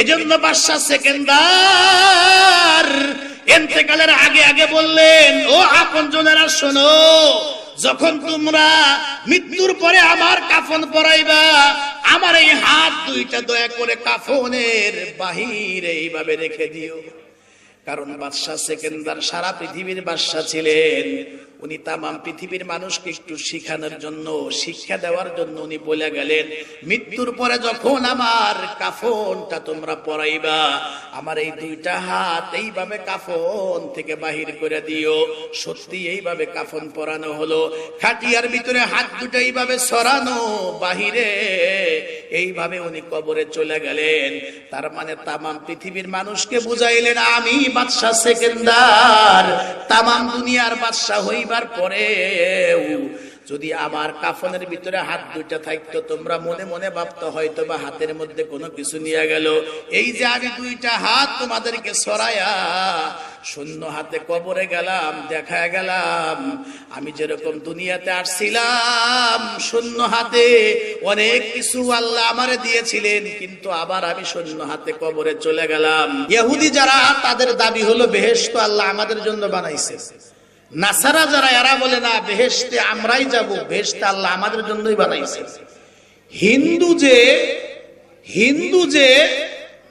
এজন্য বাদশাহ সেকেন্দার এন্তেকালের আগে আগে বললেন, ও আপন জনেরা শোনো, যখন তোমরা মৃত্যুর পরে আমার কাফন পরাইবা, আমার এই হাত দুইটা দয়া করে কাফনের বাহিরে এইভাবে রেখে দিও। কারণ বাদশাহ সেকেন্দার সারা পৃথিবীর বাদশাহ ছিলেন। উনি তামাম পৃথিবীর মানুষকে একটু শিখানোর জন্য, শিক্ষা দেওয়ার জন্য উনি বলে গেলেন, মৃত্যুর পরে যখন আমার কাফনটা তোমরা পরাইবা, আমার এই দুইটা হাত এইভাবে কাফন থেকে বাহির করে দিও। সত্যি এইভাবে কাফন পরানো হলো। খাটিয়ার ভিতরে হাত দুটো এইভাবে সরানো, বাহিরে এইভাবে উনি কবরে চলে গেলেন। তার মানে তামাম পৃথিবীর মানুষকে বুঝাইলেন, আমি বাদশাহ সেকেন্দার, তামাম দুনিয়ার বাদশাহ হইবার পরে যদি আমার কাফনের ভিতরে হাত দুইটা থাকতো, তোমরা মনে মনে ভাবতো হয়তো বা হাতের মধ্যে কোনো কিছু নিয়ে গেল। এই যে আমি দুইটা হাত তোমাদেরকে সরায়া শূন্য হাতে কবরে গেলাম দেখা গেলাম, আমি যেরকম দুনিয়াতে আসছিলাম, শূন্য হাতে অনেক কিছু আল্লাহ আমারে দিয়েছিলেন, কিন্তু আবার আমি শূন্য হাতে কবরে চলে গেলাম। ইহুদি যারা, তাদের দাবি হলো, বেহেশত আল্লাহ আমাদের জন্য বানাইছে। নাসারা যারা, এরা বলে, না, বেহেশতে আমরাই যাব, বেহেশতে আল্লাহ আমাদের জন্যই বানাইছে। হিন্দু যে হিন্দু যে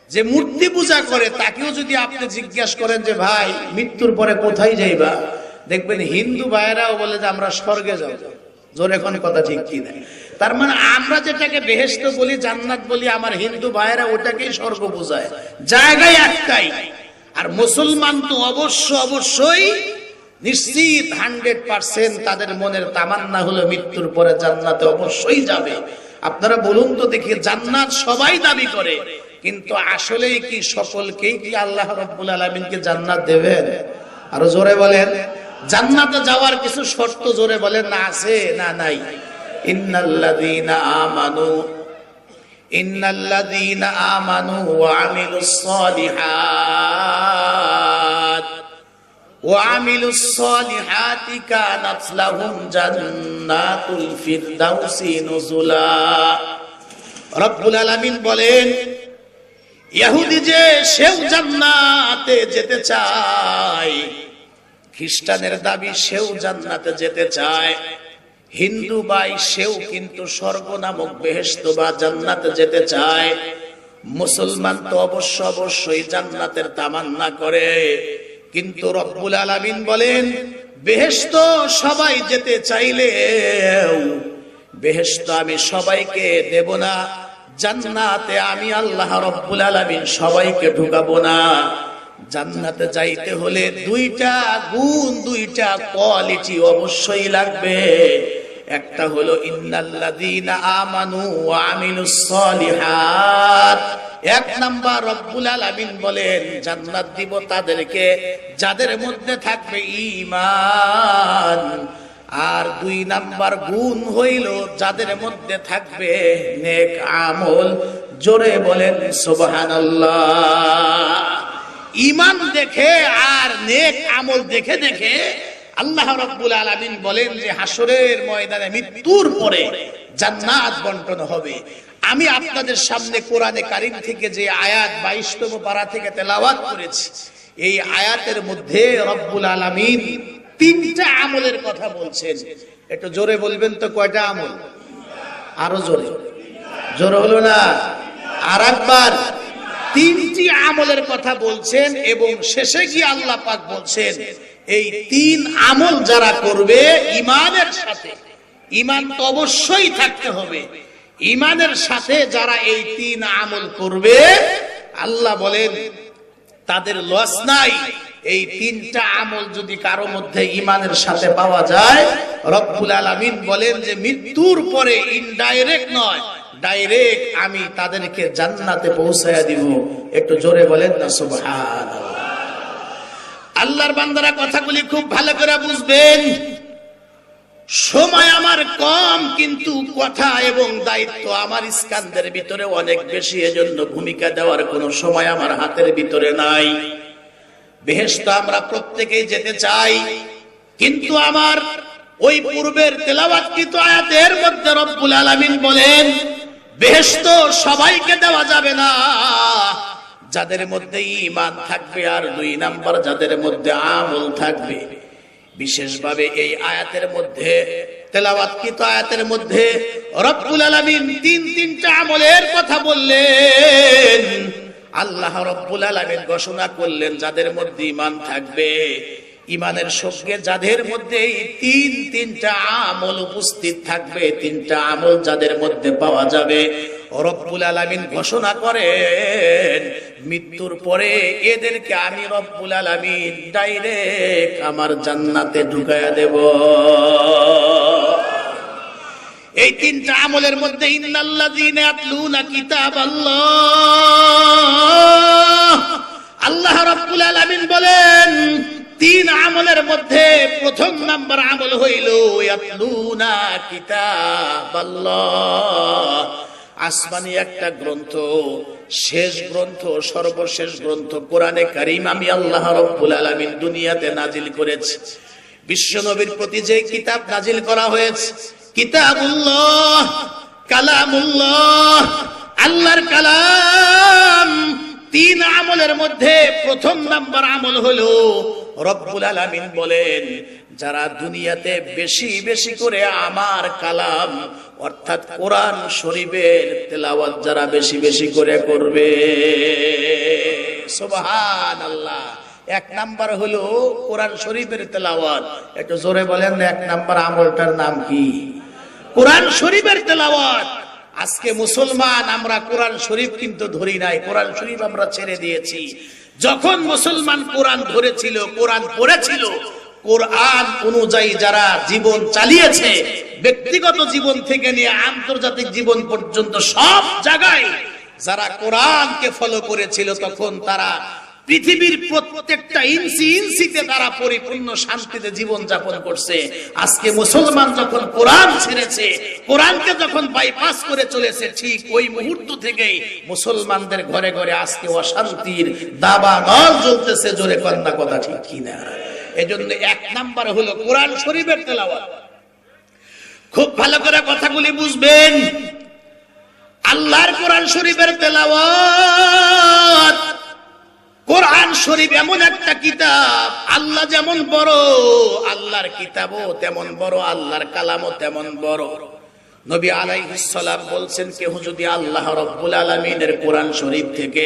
যে মূর্তি পূজা করে, তাকেও যদি আপনি জিজ্ঞাসা করেন যে, ভাই, মৃত্যুর পরে কোথায় যাইবা? দেখবেন হিন্দু ভাইয়েরাও বলে যে, আমরা স্বর্গে যাব। জোর এখন কথা ঠিক কি না? তার মানে আমরা যেটাকে বেহেস্ত বলি, জান্নাত বলি, আমার হিন্দু ভাইয়েরা ওটাকেই স্বর্গ বোঝায়। জায়গায় একটাই। আর মুসলমান তো অবশ্য, অবশ্যই নিশ্চিত হান্ড্রেড পার্সেন্ট তাদের মনের তামান্না হলো মৃত্যুর পরে জান্নাতে অবশ্যই যাবে। আপনারা বলুন তো দেখি জান্নাত সবাই দাবি করে, কিন্তু আসলেই কি সকলকেই কি আল্লাহ রব্বুল আলমিনকে জান্নাত দেবেন? আরও জোরে বলেন, জান্নাতে যাওয়ার কিছু শর্ত জোরে বলেন, না আছে, না নাই। ইন্নাল্লাযীনা আমানু ইন্নাল্লাযীনা আমানু ওয়া আমিলুস সালিহাত। وعملوا الصالحات كانت لهم جنات الفردوس نزلا রব্বুল আলামিন বলেন ইহুদি যে সেও জান্নাতে যেতে চায় খ্রিস্টানের দাবি সেও জান্নাতে যেতে চায় হিন্দু ভাই সেও কিন্তু স্বর্গ নামক বেহেস্ত বা জান্নাতে যেতে চায় মুসলমান তো অবশ্য অবশ্যই জান্নাতের তামান্না করে কিন্তু রব্বুল আলামিন বলেন বেহেস্ত সবাই যেতে চাইলে বেহেস্ত আমি সবাইকে দেব না, জান্নাতে আমি আল্লাহ রব্বুল আলামিন সবাইকে ঢুকাবো না। জান্নাতে যাইতে হলে দুইটা গুণ, দুইটা কোয়ালিটি অবশ্যই লাগবে। একটা হলো আমানু এক নাম্বার রব্বুল আলামিন বলেন, জান্নাত দিব তাদেরকে যাদের মধ্যে থাকবে ঈমান। আর দুই নাম্বার গুণ হইল, যাদের মধ্যে থাকবে নেক আমল। জোরে বলেন, সুবহানাল্লাহ। ইমান দেখে আর নেক আমল দেখে দেখে আল্লাহ রব্বুল আলামিন বলেন যে হাসরের ময়দানে মৃত্যুর পরে জান্নাত বন্টন হবে। আমি আপনাদের সামনে কোরআনে কারিম থেকে যে আয়াত বাইশতম পারা থেকে তেলাওয়াত করেছি, এই আয়াতের মধ্যে রব্বুল আলামিন তিনটা আমলের কথা বলছেন। একটু জোরে বলবেন তো কয়টা আমল? আরও জোরে। জোরে হলো না? আর একবার তিনটি আমলের কথা বলছেন এবং শেষে গিয়ে আল্লাহ পাক বলছেন এই তিন আমল যারা করবে ইমানের সাথে, ইমান তো অবশ্যই থাকতে হবে। ইমানের সাথে যারা এই তিন আমল করবে, আল্লাহ বলেন, তাদের লস নাই। এই তিনটা আমল যদি কারও মধ্যে ইমানের সাথে পাওয়া যায়, রব্বুল আলামিন বলেন যে মৃত্যুর পরে ইনডাইরেক্ট নয় ডাইরেক্ট আমি তাদেরকে জান্নাতে পৌঁছায়া দিব। একটু জোরে বলেন না, সুবহানাল্লাহ। আল্লাহর বান্দারা কথাগুলি খুব ভালো করে বুঝবেন। সময় আমার কম, কিন্তু কথা এবং দায়িত্ব আমার স্কান্দের ভিতরে অনেক বেশি, এজন্য ভূমিকা দেওয়ার কোনো সময় আমার হাতের ভিতরে নাই। বেহেস্ত আমরা প্রত্যেকেই যেতে চাই, কিন্তু আমার ওই পূর্বের তেলাবাতকৃত আয়াতের মধ্যে রব্বুল আলামিন বলেন বেহেস্ত সবাইকে দেওয়া যাবে না। যাদের মধ্যে ইমান থাকবে আর দুই নাম্বার যাদের মধ্যে আমল থাকবে। বিশেষভাবে এই আয়াতের মধ্যে তেলাওয়াতকৃত আয়াতের মধ্যে? রব্বুল আলামিন তিন তিনটা আমলের কথা বললেন। আল্লাহ রব্বুল আলামিন ঘোষণা করলেন, যাদের মধ্যে ইমান থাকবে ইমানের সঙ্গে যাদের মধ্যে তিন তিনটা আমল উপস্থিত থাকবে, তিনটা আমল যাদের মধ্যে পাওয়া যাবে। রব্বুল আলামিন ঘোষণা করেন, মৃত্যুর পরে এদেরকে আমি রব্বুল আলামিন ডাইরেক্ট আমার জান্নাতে ঢুকায়া দেব। এই তিনটা আমলের মধ্যে আল্লাহ রাব্বুল আলামিন বলেন, তিন আমলের মধ্যে প্রথম নাম্বার আমল হইল ইয়াতলুনা কিতাবাল্লাহ। আসমানি একটা গ্রন্থ, শেষ গ্রন্থ, সর্বশেষ গ্রন্থ, কোরআনে কারিম আমি আল্লাহ রব্বুল আলামিন দুনিয়াতে নাজিল করেছি। বিশ্ব নবীর প্রতি যে কিতাব নাজিল করা হয়েছে, কিতাবুল্লাহ, কালামুল্লাহ, আল্লাহর কালাম, তিন আমলের মধ্যে প্রথম নাম্বার আমল হলো, রব্বুল আলামিন বলেন যারা দুনিয়াতে বেশি বেশি করে আমার কালাম, অর্থাৎ কোরআন শরীফের তেলাওয়াত যারা বেশি বেশি করে করবে। সুবহান আল্লাহ এক নাম্বার হলো কোরআন শরীফের তেলাওয়াত। একটু জোরে বলেন এক নাম্বার আমলটার নাম কি? কোরআন শরীফের তেলাওয়াত। আজকে মুসলমান, আমরা কোরআন শরীফ কিন্তু ধরি নাই। কোরআন শরীফ আমরা ছেড়ে দিয়েছি। যখন মুসলমান কোরআন ধরেছিল, কোরআন পড়েছিল কোরআন অনুযায়ী যারা জীবন চালিয়েছে, ব্যক্তিগত জীবন থেকে নিয়ে আন্তর্জাতিক জীবন পর্যন্ত সব জায়গায় যারা কোরআনকে ফলো করেছিল, তখন তারা পৃথিবীর প্রত্যেকটা ইঞ্চি ইঞ্চিতে তারা পরিপূর্ণ শান্তিতে জীবন যাপন করছে। আজকে মুসলমান যখন কোরআন ছেড়েছে, কোরআনকে যখন বাইপাস করে চলেছে, ঠিক ওই মুহূর্ত থেকেই মুসলমানদের ঘরে ঘরে আজকে অশান্তির দাবা নল জ্বলতেছে, জোরে কন্যা কথা ঠিক কিনা? এজন্য এক নাম্বার হলো কোরআন শরীফের তেলাওয়াত। খুব ভালো করে কথাগুলি বুঝবেন। আল্লাহর কোরআন শরীফের তেলাওয়াত। কোরআন শরীফ এমন একটা কিতাব, আল্লাহ যেমন বড়, আল্লাহর কিতাবও তেমন বড়, আল্লাহর কালামও তেমন বড়। নবী আলাইহিস সালাম বলছেন কেহ যদি আল্লাহ রব্বুল আলামিনের কোরআন শরীফ থেকে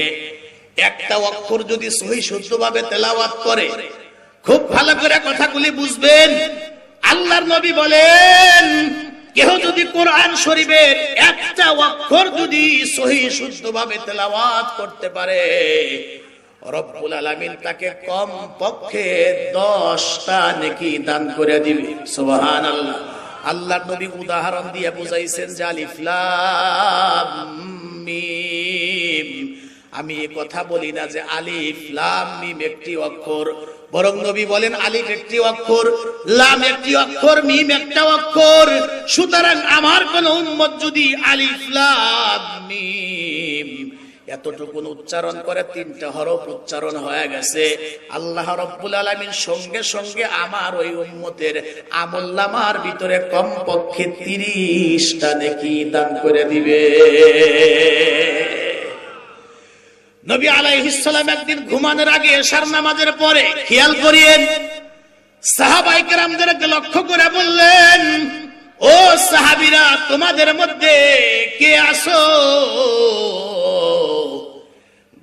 একটা অক্ষর যদি সহি শুদ্ধভাবে তেলাওয়াত করে খুব ভালো করে কথাগুলি বুঝবেন। আল্লাহর নবী বলেন, কেহ যদি কোরআন শরীফের একটা অক্ষর যদি সহি শুদ্ধভাবে তেলাওয়াত করতে পারে, রব্বুল আলামিন তাকে কম পক্ষে দশটা নেকি দান করে দিবে। সুবহান আল্লাহ আল্লাহর নবী উদাহরণ দিয়ে বুঝাইছেন যে আলিফ লাম মিম। আমি কথা বলি না যে আলিফ লাম মিম একটি অক্ষর। বরং নবী বলেন আলিফ একটি অক্ষর, লাম একটি অক্ষর, মিম একটা অক্ষর। সুতরাং আমার কোন উম্মত যদি আলিফ, লাম এতটুকু উচ্চারণ করে তিনটা হরফ উচ্চারণ হয়ে গেছে। আল্লাহ রব্বুল আলমীর সঙ্গে সঙ্গে আমার ওই উম্মতের আমল্লামার ভিতরে কমপক্ষে তিরিশটা নেকি দান করে দিবে। নবী আলাইহিসসালাম একদিন ঘুমানোর আগে এশার নামাজের পরে খেয়াল করিয়েন। সাহাবাই কেরামদেরকে লক্ষ্য করে বললেন, ও সাহাবিরা, তোমাদের মধ্যে কে আসো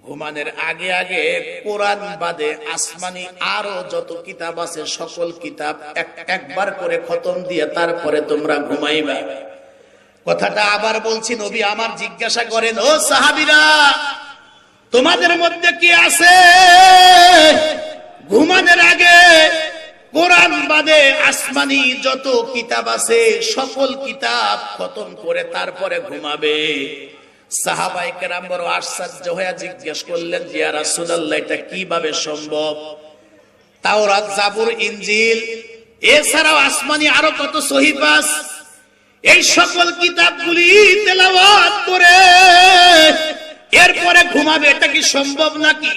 ঘুমানের আগে আগে কোরআন বাদে আসমানি আরও যত কিতাব আছে, সকল কিতাব এক- একবার করে খতম দিয়ে তারপরে তোমরা ঘুমাইবা। কথাটা আবার বলছি, নবী আমার জিজ্ঞাসা করেন, ও সাহাবিরা তোমাদের মধ্যে কি আছে? ঘুমানোর আগে কোরআন বাদে আসমানি যত কিতাব আছে, সকল কিতাব খতম করে তারপরে ঘুমাবে। সাহাবাই কেরাম জিজ্ঞেস করলেন ইনজিল, এছাড়াও আসমানি কত এই সকল তেলাওয়াত করে এরপরে ঘুমাবে, এটা কি সম্ভব নাকি?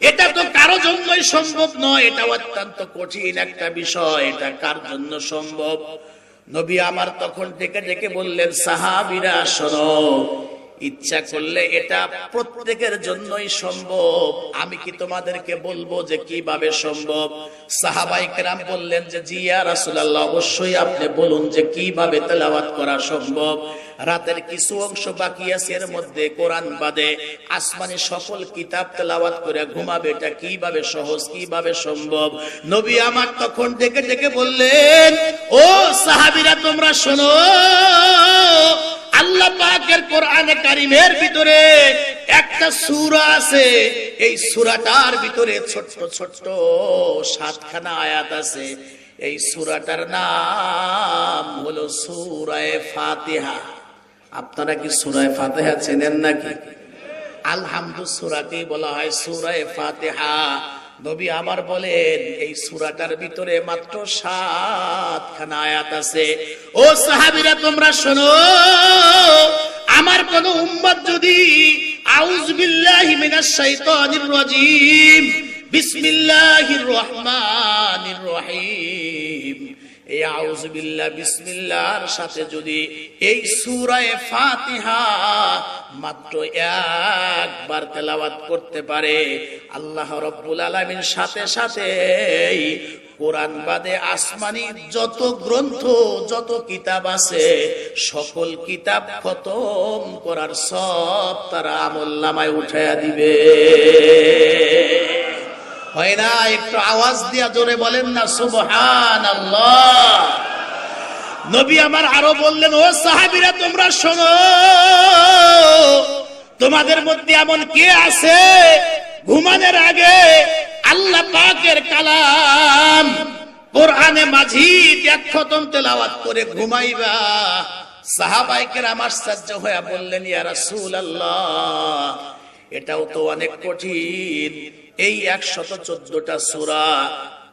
এটা তো কারও জন্যই সম্ভব নয়, এটা অত্যন্ত কঠিন একটা বিষয়, এটা কার জন্য সম্ভব? নবী আমার তখন ডেকে ডেকে বললেন, সাহাবিরা শোনো ইচ্ছা করলে এটা প্রত্যেকের জন্যই সম্ভব। আমি কি তোমাদেরকে বলব যে কীভাবে সম্ভব? সাহাবাই কেরাম বললেন যে, জি ইয়া অবশ্যই আপনি বলুন যে কীভাবে তেলাওয়াত করা সম্ভব। রাতের কিছু অংশ বাকি আছে, এর মধ্যে কোরআন বাদে। আসমানি সকল কিতাব তেলাওয়াত করে ঘুমাবে, এটা কীভাবে সহজ, কীভাবে সম্ভব? নবী আমার তখন ডেকে ডেকে বললেন, ও সাহাবিরা, তোমরা শোনো আল্লাহ পাকের কোরআনে কারিমের ভিতরে একটা সূরা আছে। এই সূরাটার ভিতরে ছোট্ট ছোট্ট সাতখানা আয়াত আছে। এই সূরাটার নাম হলো সূরায়ে ফাতিহা। আপনারা কি সূরায়ে ফাতিহা চেনেন নাকি? আলহামদু সূরাকে বলা হয় সূরায়ে ফাতিহা। নবী আমার বলেন, এই সুরাটার ভিতরে মাত্র সাতখানা আয়াত আছে। ও সাহাবিরা, তোমরা শোনো, আমার কোন উম্মত যদি আউজ বিল্লাহি মিনাশ শাইতানির রাজিম, বিসমিল্লাহির রহমানির রহিম এই আউজ বিল্লাহ, বিসমিল্লাহর সাথে যদি এই সুরায় ফাতিহা মাত্র একবার তেলাওয়াত করতে পারে, আল্লাহ রব্বুল আলামিন সাথে সাথে কোরআন বাদে আসমানি যত গ্রন্থ, যত কিতাব আছে, সকল কিতাব খতম করার সব তারা আমল নামায় উঠাইয়া দিবে। হয় না, একটু আওয়াজ দিয়া জোরে বলেন না সুবহান আল্লাহ নবী আমার আরও বললেন, ও সাহাবিরা, তোমরা শোনো, তোমাদের মধ্যে এমন কে আছে ঘুমানোর আগে আল্লাহ পাকের কালাম কোরআনে মাঝি এক খতম তেলাওয়াত করে ঘুমাইবা? সাহাবাইকের আমার সাহায্য হয়ে বললেন, ইয়া রাসূলুল্লাহ, এটাও তো অনেক কঠিন। এই একশত চোদ্দটা সুরা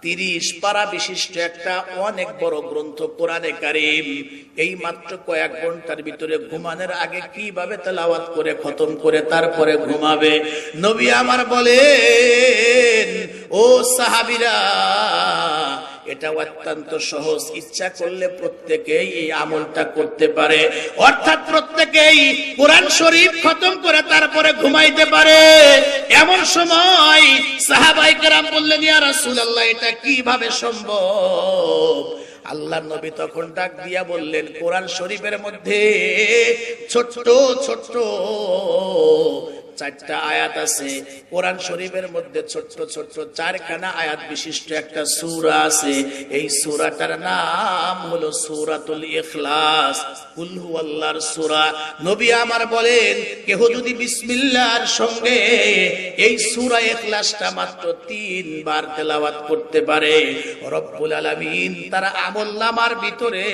তিরিশ পারা বিশিষ্ট একটা অনেক বড় গ্রন্থ কোরআনে কারিম। এই মাত্র কয়েক ঘণ্টার ভিতরে ঘুমানোর আগে কীভাবে তেলাওয়াত করে, খতম করে, তারপরে ঘুমাবে? নবী আমার বলেন, ও সাহাবিরা এটা অত্যন্ত সহজ। ইচ্ছা করলে প্রত্যেকেই এই আমলটা করতে পারে। অর্থাৎ প্রত্যেকেই কোরআন শরীফ খতম করে তারপরে ঘুমাইতে পারে। এমন সময় সাহাবাই কেরাম বললেন, ইয়া রাসূলুল্লাহ, এটা কীভাবে সম্ভব? আল্লাহ নবী তখন ডাক দিয়া বললেন, কোরআন শরীফের মধ্যে ছোট্ট ছোট্ট চারটা আয়াত আছে। কোরআন শরীফের মধ্যে ছোট্ট ছোট্ট চারখানা আয়াত বিশিষ্ট একটা সূরা আছে। এই সূরাটার নাম হলো সূরাতুল ইখলাস। কুল হুয়াল্লাহর সূরা। নবী আমার বলেন, কেহ যদি বিসমিল্লাহর সঙ্গে এই সূরা ইখলাসটা মাত্র তিনবার তেলাওয়াত করতে পারে, রব্বুল আলামিন তার আমলনামার ভিতরে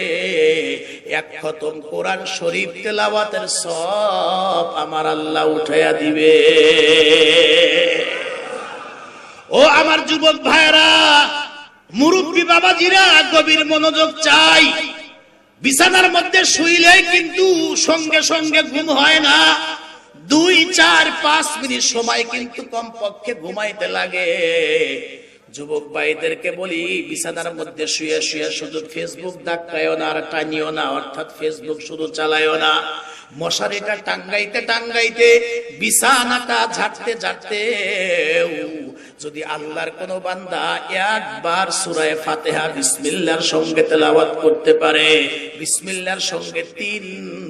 এক খতম কোরআন শরীফ তেলাওয়াতের সব আমার আল্লাহ উঠাইয়া দিবে ও আমার যুবক ভাইরা মুরব্বী বাবাজিরা, গভীর মনোযোগ চাই। বিছানার মধ্যে শুইলে কিন্তু সঙ্গে সঙ্গে ঘুম হয় না। দুই, চার, পাঁচ মিনিট সময় কিন্তু কমপক্ষে ঘুমাইতে লাগে। যুবক ভাইদেরকে বলি, বিছানার মধ্যে শুয়ে শুয়ে শুধু ফেসবুক ধাক্কায়ও না আর টানিও না, অর্থাৎ ফেসবুক শুধু চালায়ও না। মশারিটা টাঙ্গাইতে টাঙ্গাইতে, বিছানাটা ঝাড়তে ঝাড়তে যদি আল্লাহর কোন বান্দা একবার সুরায় ফাতেহা বিসমিল্লার সঙ্গে তেলাওয়াত করতে পারে, বিসমিল্লার সঙ্গে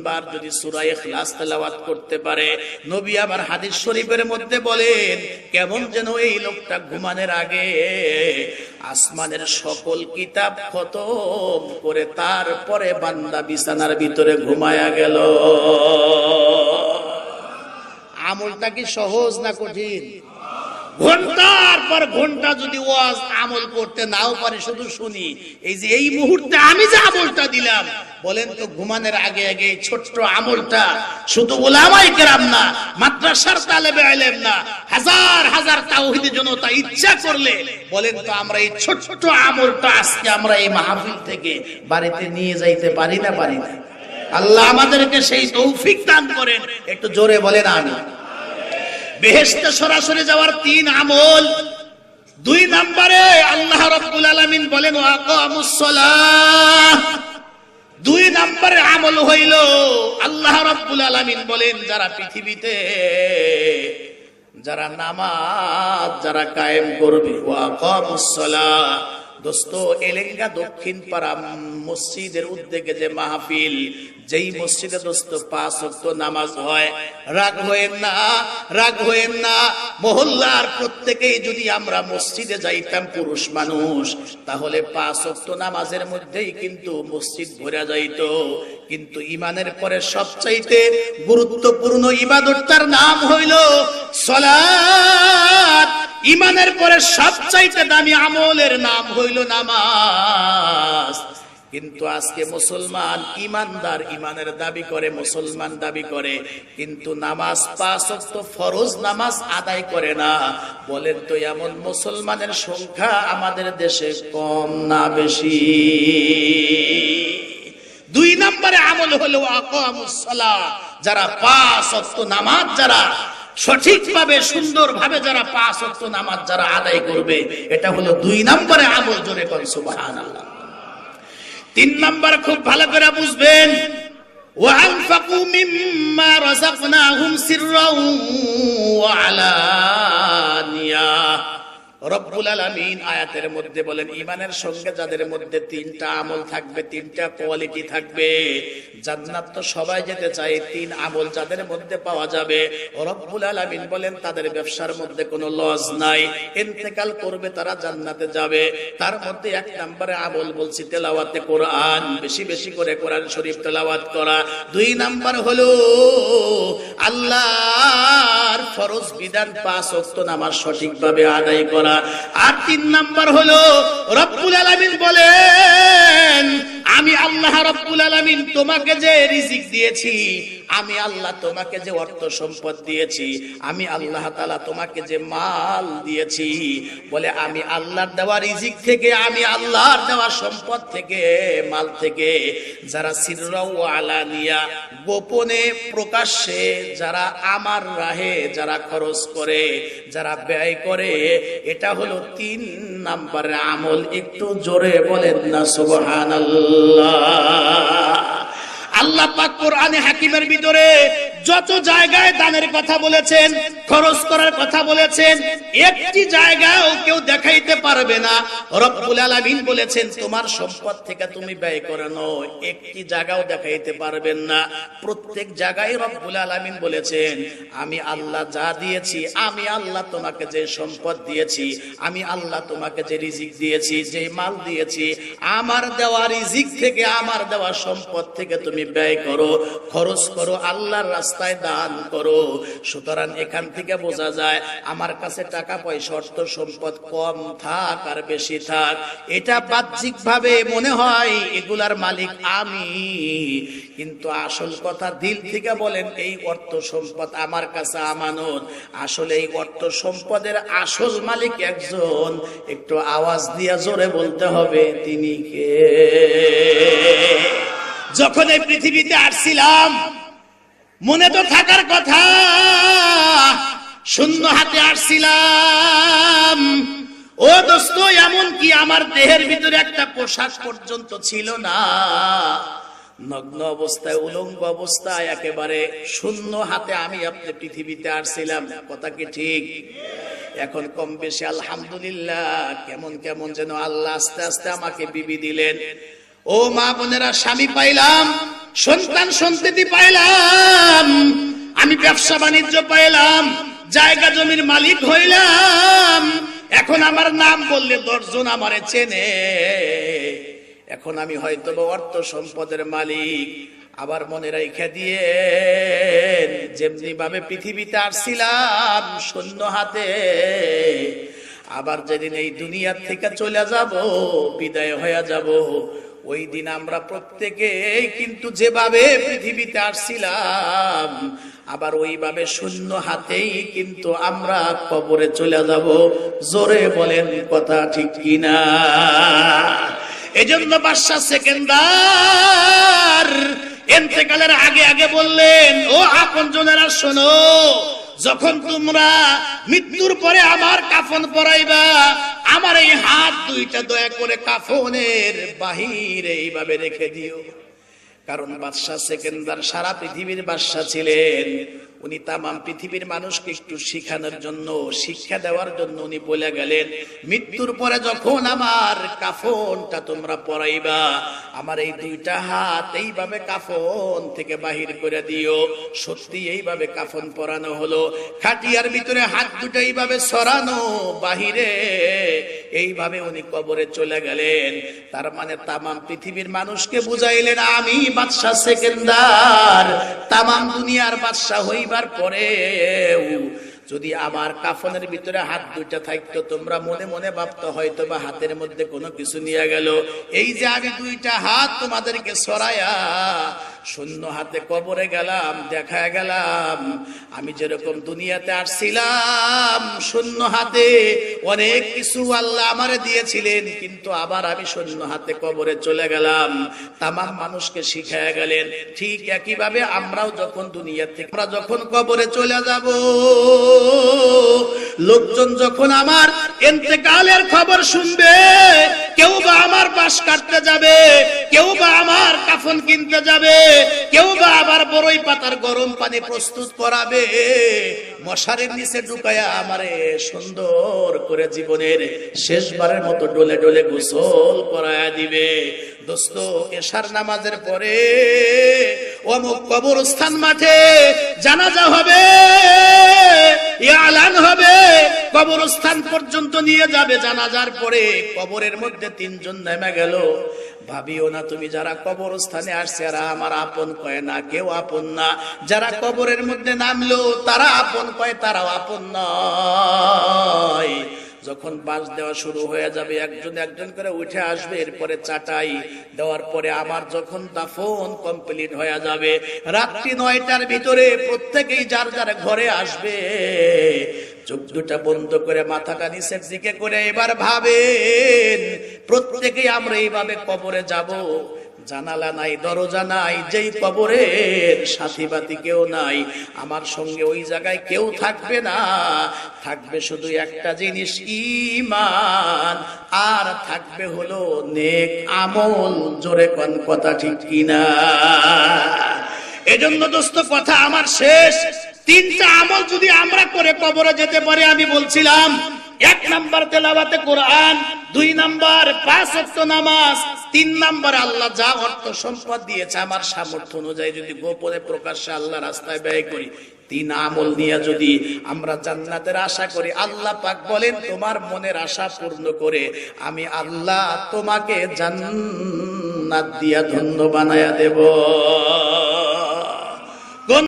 তিনবার যদি সুরায় ইখলাস তেলাওয়াত করতে পারে, নবী আবার হাদিস শরীফের মধ্যে বলেন, কেমন যেন এই লোকটা ঘুমানোর আগে আসমানের সকল কিতাব খতম করে তারপরে বান্দা বিছানার ভিতরে ঘুমায়া গেল। আমলটা কি সহজ না কঠিন? ঘণ্টার পর ঘণ্টা যদি ওয়াজ আমল করতে নাও পারে, শুধু শুনি। এই যে এই মুহূর্তে আমি যে আমলটা দিলাম, বলেন তো ঘুমানোর আগে আগে ছোট্ট আমলটা শুধু ওলামাই কেরাম না, মাদ্রাসার তালেবে আইলেম না, হাজার হাজার তাওহিদি জনতা ইচ্ছা করলে, বলেন তো আমরা এই ছোট্ট আমলটা আজকে আমরা এই মাহফিল থেকে বাড়িতে নিয়ে যাইতে পারি না পারি না। আল্লাহ আমাদেরকে সেই তৌফিক দান করেন। একটু জোরে বলেন আমি বেহেশতে সরাসরি যাওয়ার তিন আমল। দুই নম্বরে আল্লাহ রব্বুল আলামিন বলেন দুই নম্বরে আমল হইল, আল্লাহ রাব্বুল আলামিন বলেন, যারা পৃথিবীতে যারা নামাজ, যারা কায়েম করবে দোস্ত, এলেঙ্গা দক্ষিণ পাড়া মসজিদের উদ্যোগে যে মাহফিল যেই মসজিদে দোস্ত পাঁচ ওয়াক্ত নামাজ হয়, রাগ হয়েন না, রাগ হয়েন না। মহল্লার প্রত্যেকেই যদি আমরা মসজিদে যাইতাম পুরুষ মানুষ, তাহলে পাঁচ ওয়াক্ত নামাজের মধ্যেই কিন্তু মসজিদ ভরা যাইত। কিন্তু ইমানের পরে সবচাইতে গুরুত্বপূর্ণ ইবাদতটার নাম হইল সলাত ইমানের পরে সবচাইতে দামি আমলের নাম হইল নামাজ। কিন্তু আজকে মুসলমান ইমানদার ইমানের দাবি করে, মুসলমান দাবি করে, কিন্তু নামাজ পাঁচ ফরজ নামাজ আদায় করে না। বলেন তো এমন মুসলমানের সংখ্যা আমাদের দেশে কম না বেশি? দুই নম্বরে আমল হলো আকামুসসালা যারা পাঁচ নামাজ, যারা সঠিকভাবে, সুন্দরভাবে যারা পাঁচ নামাজ যারা আদায় করবে, এটা হলো দুই নম্বরে আমল জোরে কর সুবহানাল্লাহ। তিন নাম্বার খুব ভালো করে বুঝবেন وأنفقوا مما رزقناهم سرا وعلانية রব্বুল আলামিন আয়াতের মধ্যে বলেন ইমানের সঙ্গে যাদের মধ্যে তিনটা আমল থাকবে, তিনটা কোয়ালিটি থাকবে, জান্নাত তো সবাই যেতে চায় তিন আমল যাদের মধ্যে পাওয়া যাবে, রব্বুল আলামিন বলেন, তাদের ব্যবসার মধ্যে কোনো লস নাই, ইন্তেকাল করবে, তারা জান্নাতে যাবে, তার মধ্যে এক নম্বরে আমল বলছি, তেলাওয়াতে কোরআন, বেশি বেশি করে কোরআন শরীফ তেলাওয়াত করা, দুই নাম্বার হলো, আল্লাহর ফরজ বিধান পাঁচ ওয়াক্ত নামাজ সঠিকভাবে আদায় করা আর তিন নাম্বার হলো রব্বুল আলামিন বলেন আমি আল্লাহ রব্বুল আলামিন তোমাকে যে রিজিক দিয়েছি, আমি আল্লাহ তোমাকে যে অর্থ সম্পদ দিয়েছি, আমি আল্লাহ তাআলা তোমাকে যে মাল দিয়েছি। বলে আমি আল্লাহর দেওয়া রিজিক থেকে, আমি আল্লাহর দেওয়া সম্পদ থেকে, মাল থেকে যারা সিররাও আলানিয়া গোপনে প্রকাশ্যে যারা আমার রাহে যারা খরচ করে, যারা ব্যয় করে, এটা হলো তিন নাম্বারের আমল। একটু জোরে বলেন না, সুবহানাল্লাহ। আল্লাহ পাক কোরআনে হাকিমের ভিতরে যত জায়গায় দানের কথা বলেছেন খরচ করার কথা বলেছেন, একটি জায়গাও কেউ দেখাইতে পারবে না। রব্বুল আলামিন বলেছেন, তোমার সম্পদ থেকে তুমি ব্যয় করে নাও, একটি জায়গাও দেখাইতে পারবেন না। প্রত্যেক জায়গায় রব্বুল আলামিন বলেছেন, আমি আল্লাহ যা দিয়েছি, আমি আল্লাহ তোমাকে যে সম্পদ দিয়েছি, আমি আল্লাহ তোমাকে যে রিজিক দিয়েছি, যে মাল দিয়েছি, আমার দেওয়া রিজিক থেকে আমার দেওয়া সম্পদ থেকে তুমি ব্যয় করো, খরচ করো, আল্লাহর রাস্তায় দান করো। সুতরাং এখান থেকে বোঝা যায়, আমার কাছে টাকা পয়সা অর্থ সম্পদ কম থাক আর বেশি থাক। এটা বাহ্যিক ভাবে মনে হয় এগুলার মালিক আমি। কিন্তু আসল কথা দিল থেকে বলেন, এই অর্থ সম্পদ আমার কাছে আমানত। আসলে এই অর্থ সম্পদের আসল মালিক একজন। একটু আওয়াজ দিয়া জোরে বলতে হবে, তিনি কে? যখন এই পৃথিবীতে আসছিলাম মনে তো থাকার কথা। শূন্য হাতে আসছিলাম। ও দোস্ত, এমন কি আমার দেহের ভিতরে একটা পোশাক পর্যন্ত ছিল না? নগ্ন অবস্থায়, উলঙ্গ অবস্থায়, একেবারে শূন্য হাতে আমি আপনি পৃথিবীতে আসছিলাম। কথা কি ঠিক? এখন কম বেশি আলহামদুলিল্লাহ। কেমন কেমন যেন আল্লাহ আস্তে আস্তে আমাকে বিবি দিলেন। ও মা বোনেরা, স্বামী পাইলাম। সন্তান সন্ততি পাইলাম, আমি ব্যবসা বাণিজ্য পাইলাম, জায়গা জমির মালিক হইলাম। এখন আমার নাম বললে দশজন আমারে চেনে। এখন আমি হয়তো অর্থ সম্পদের মালিক, আবার মনে রেখে দিয়ে যেমনি ভাবে পৃথিবীতে আসছিলাম শূন্য হাতে, আবার যেদিন এই দুনিয়ার থেকে চলে যাব, বিদায় হয়ে যাব ওই দিন আমরা প্রত্যেকে কিন্তু যেভাবে পৃথিবীতে আসছিলাম, আবার ওইভাবে শূন্য হাতেই কিন্তু আমরা কবরে চলে যাব। জোরে বলেন, কথা ঠিক কিনা? এজন্য বাদশাহ সেকেন্দার এন্তেকালের আগে আগে বললেন, ও আপন শোনো, যখন তোমরা মৃত্যুর পরে আমার কাফন পরাইবা আমার এই হাত দুইটা দয়া করে কাফনের বাহিরে এইভাবে রেখে দিও। কারণ বাদশাহ সেকেন্দার সারা পৃথিবীর বাদশাহ ছিলেন। উনি তামাম পৃথিবীর মানুষকে একটু শিখানোর জন্য, শিক্ষা দেওয়ার জন্য উনি বলে গেলেন, মৃত্যুর পরে যখন আমার কাফনটা তোমরা পরাইবা, আমার এই দুইটা হাত এইভাবে কাফন থেকে বাহির করে দিও। সত্যি এইভাবে কাফন পরানো হলো। খাটিয়ার ভিতরে হাত দুটো এইভাবে সরানো, বাহিরে এইভাবে উনি কবরে চলে গেলেন। তার মানে তামাম পৃথিবীর মানুষকে বুঝাইলেন, আমি বাদশাহ সেকেন্দার। তামাম দুনিয়ার বাদশাহ হইবার পরে যদি আমার কাফনের ভিতরে হাত দুইটা থাকতো, তোমরা মনে মনে ভাবতো হয়তো বা হাতের মধ্যে কোনো কিছু নিয়ে গেল। এই যে আমি দুইটা হাত তোমাদেরকে সরায়া শূন্য হাতে কবরে গেলাম দেখা গেলাম, আমি যেরকম দুনিয়াতে আসছিলাম, শূন্য হাতে অনেক কিছু আল্লাহ আমারে দিয়েছিলেন, কিন্তু আবার আমি শূন্য হাতে কবরে চলে গেলাম। তামাম মানুষকে শিখায় গেলেন, ঠিক একইভাবে আমরাও যখন দুনিয়া থেকে, আমরা যখন কবরে চলে যাব, লোকজন যখন আমার এতেকালের খবর শুনবে কেউ বা আমার বাস কাটতে যাবে, কেউ বা আমার কাফন কিনতে যাবে, কেউ বা আবার বড়ই পাতার গরম পানি প্রস্তুত করাবে। মশারের নিচে ঢুকায়া আমারে সুন্দর করে জীবনের শেষবারের মতো ডোলে ডোলে গোসল করায়া দিবে। দোস্ত নামাজের পরে অমুক কবরস্থান মাঠে জানাজা হবে আলান হবে, কবরস্থান পর্যন্ত নিয়ে যাবে জানাজার পরে। কবরের মধ্যে তিনজন নেমে গেল। ভাবিও না তুমি যারা কবরস্থানে আসছে, এরা আমার আপন কয় না, কেউ আপন না। যারা কবরের মধ্যে নামলো, তারা আপন কয়, তারাও আপন নয়। যখন বাস দেওয়া শুরু হয়ে যাবে, একজন একজন করে উঠে আসবে, এরপরে চাটাই দেওয়ার পরে আমার যখন দাফন কমপ্লিট হয়ে যাবে, রাত্রি নয়টার ভিতরে প্রত্যেকেই যার যার ঘরে আসবে। চোখ দুটা বন্ধ করে মাথাটা নিচের দিকে করে এবার ভাবেন প্রত্যেকেই আমরা এইভাবে কবরে যাব। জানালা নাই, দরজা নাই, যেই কবরের সাথী বাতি কেউ নাই। আমার সঙ্গে ওই জায়গায় কেউ থাকবে না। থাকবে শুধু একটা জিনিস ইমান আর থাকবে হলো নেক আমল। জোরে কোন কথা ঠিক কিনা? এজন্য দোস্ত, কথা আমার শেষ। তিনটা আমল যদি আমরা করে কবরে যেতে পারি, আমি বলছিলাম, এক নাম্বার তেলাওয়াতে কোরআন, দুই নাম্বার পাঁচ অক্ট নামাজ, তিন নাম্বার আল্লাহ যা অর্থ সম্পদ দিয়েছে আমার সামর্থ্য অনুযায়ী যদি গোপনে প্রকাশ্যে আল্লাহ রাস্তায় ব্যয় করি, তিন আমল নিয়ে যদি আমরা জান্নাতের আশা করি, আল্লাহ পাক বলেন, তোমার মনের আশা পূর্ণ করে আমি আল্লাহ তোমাকে জান্নাত দিয়া ধন্য বানায়া দেব।